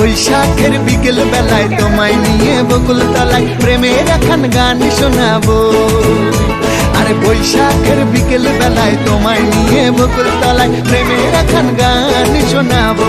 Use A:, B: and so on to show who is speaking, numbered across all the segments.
A: বৈশাখের বিকেল বেলায় তোমায় নিয়ে বকুল তলায় প্রেমের এখন গান শোনাবো। আরে বৈশাখের বিকেল বেলায় তোমায় নিয়ে বকুল তলায় প্রেমের এখন গান শোনাবো।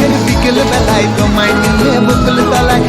A: বিকেল বেলায় তোমায় নিয়ে বকুল তলায়